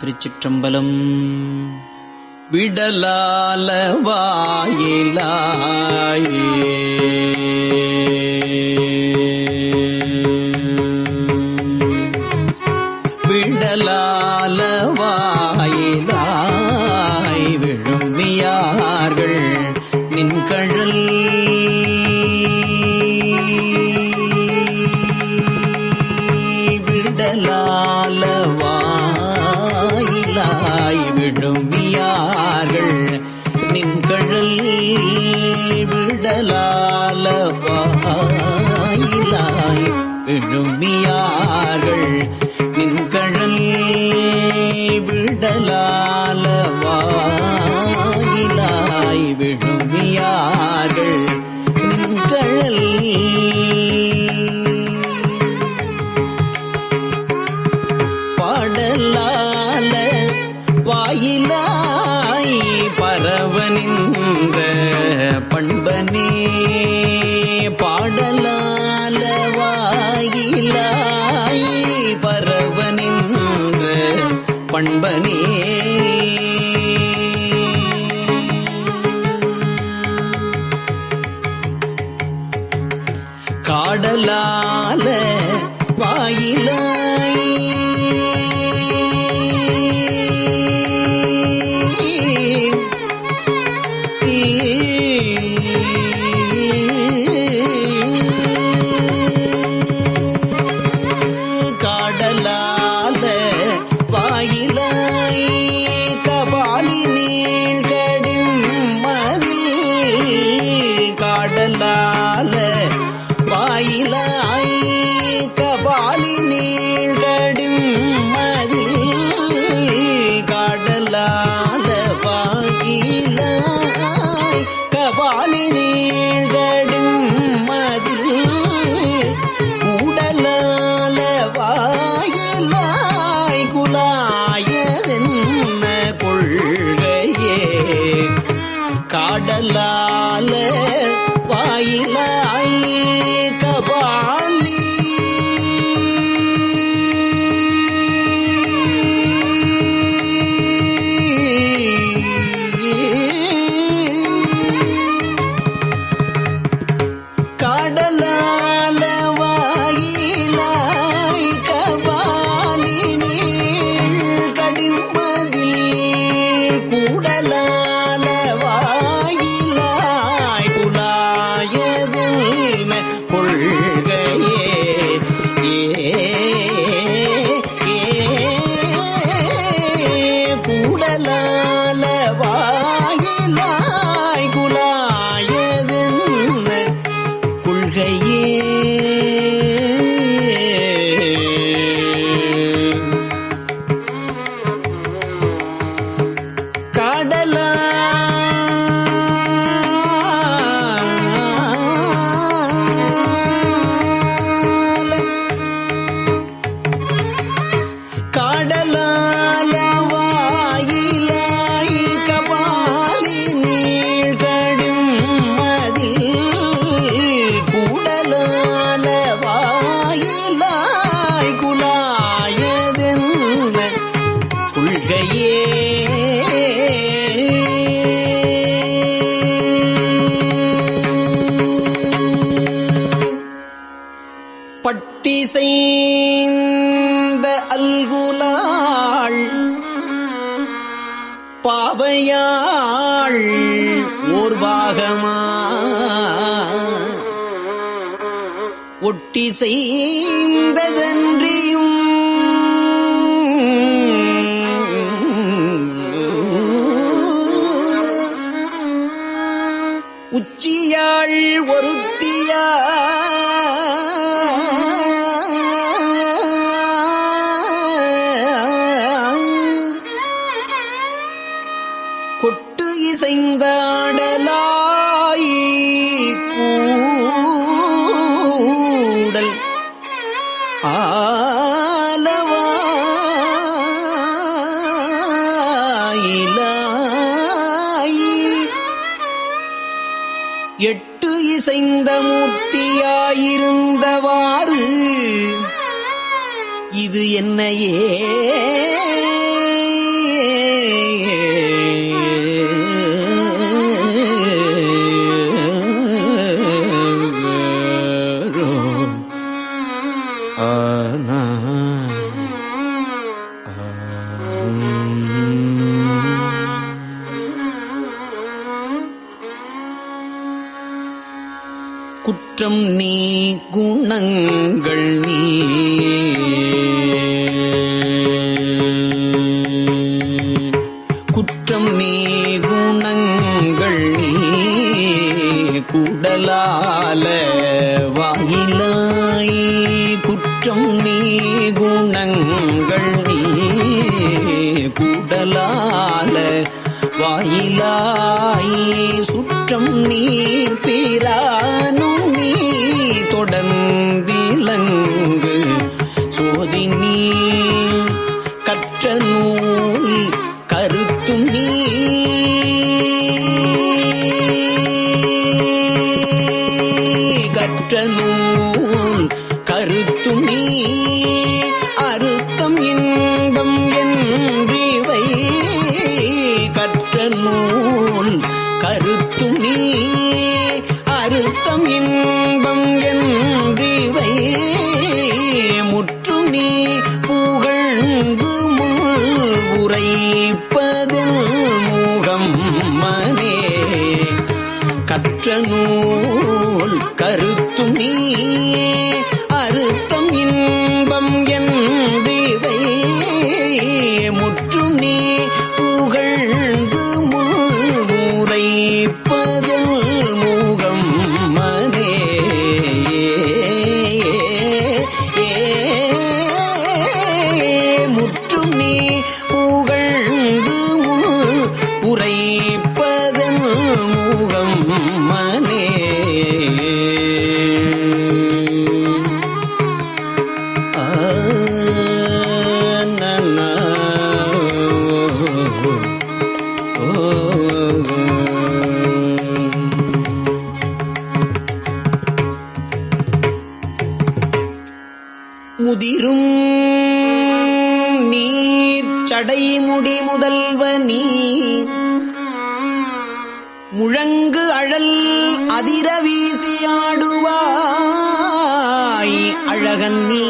திருச்சிற்றம்பலம். விடலால வாயிலாயே. new சரவணின் எட்டு இசைந்த மூர்த்தியாயிருந்தவாறு. இது என்னையே குற்றம் நீ குணங்கள் நீ. குற்றம் நீ குணங்கள் நீ. குடலால வாயிலாய் குற்றம் நீ குணங்கள் நீ. குடலால வாயிலாய் சுற்றம் நீ பிரானும் வருத்தம் இன்பம் முதிரும் நீர் சடைமுடி முதல்வ நீ முழங்கு அழல் அதிர வீசியாடுவாய் அழகன் நீ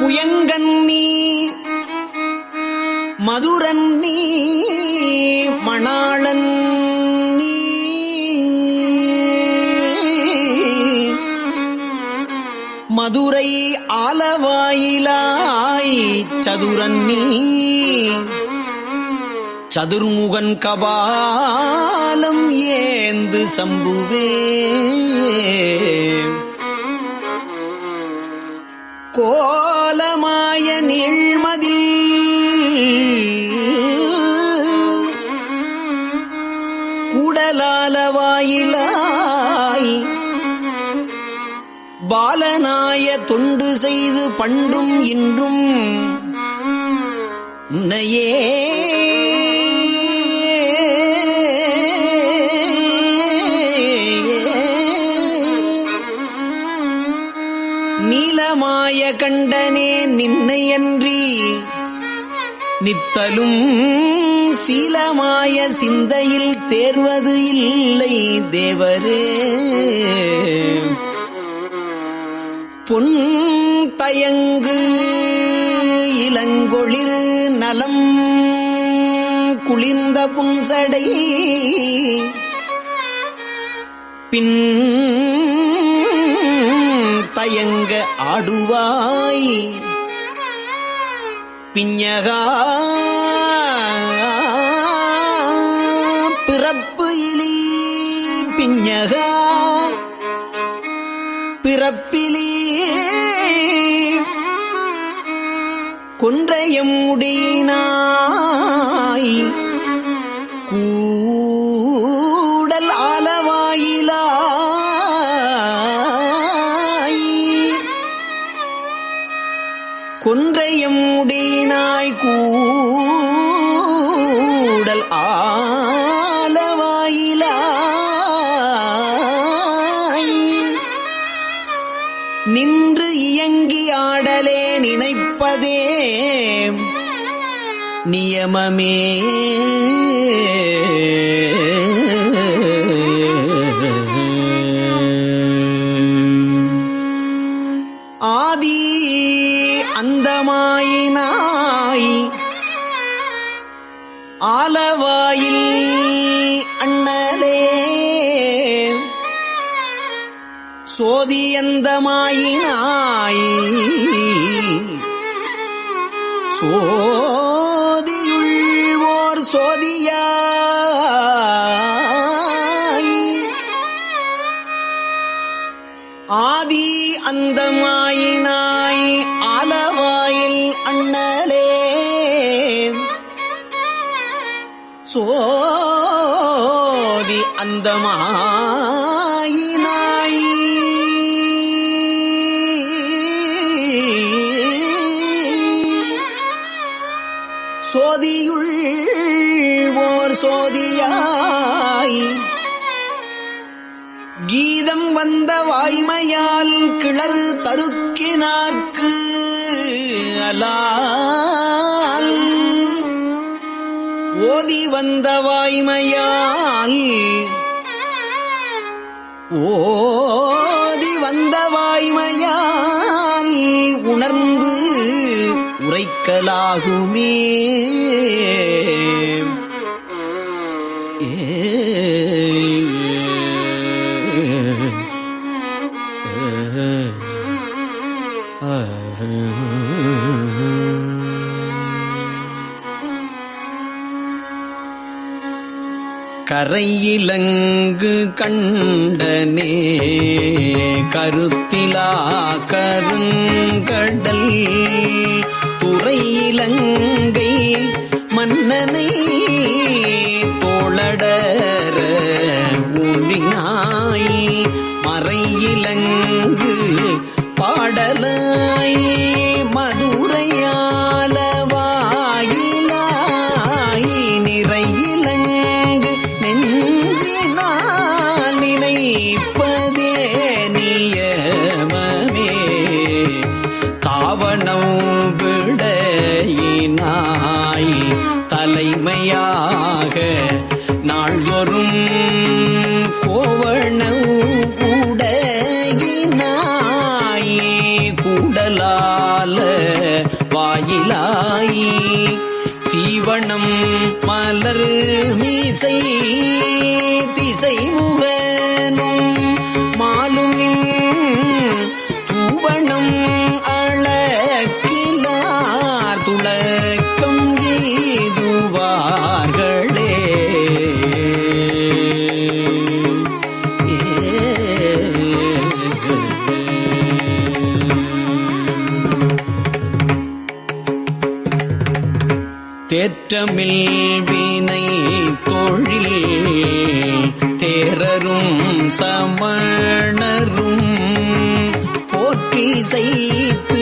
புயங்கன் நீ மதுரன் நீ மணாளன் மதுரை ஆலவாயிலாய் சதுரன்னி. சதுர்முகன் கபாலம் ஏந்து சம்புவே. கோலமாய நீழ்மதில் கூடலாலவாயிலாய் பாலனாய தொண்டு செய்து பண்டும் இன்றும் உன்னையே. நீலமாய கண்டனே நின்னையன்றி நித்தலும் சீலமாய சிந்தையில் தேர்வது இல்லை தேவரே. பொன் தயங்கு இளங்கொளிர் நலம் குளிர்ந்த புன்சடை பின் தயங்க ஆடுவாய் பிஞகா பிறப்பு இலி பிஞகா பிறப்பிலே கொன்றையம் முடியினாய் கூ நியமமே ஆதி அந்தமாயினாய். ஆலவாயில் அண்ணலே. சோதியந்தமாயினாய் ஆதி அந்தமாயினாய் ஆலவாயில் அண்ணலே. சோதி அந்தமாயினாய். சோதியுள் ஓர் சோதியாய். கீ வந்த வாய்மையால் கிளறு தருக்கினார்க்கு அலால். ஓதி வந்த வாய்மையால் ஓதி வந்த வாய்மையால் உணர்ந்து உரைக்கலாகுமே. கரையிலங்கு கண்டனே கருத்திலா கருங்கடல். துறையிலங்கை மன்னனை தோளடர ஊழினாய் மறையிலங்கு பாடலாய் கூடலால வாயிலாயி தீவனம் மலர் மீசை திசை முகனும் தேற்றமில் வீணை தொழில் தேரரும் சமணரும் போற்றி செய்து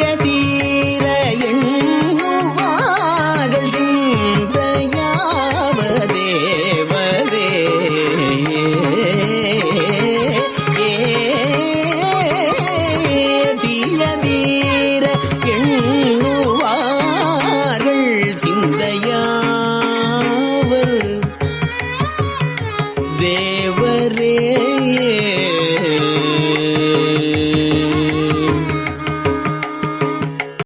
siete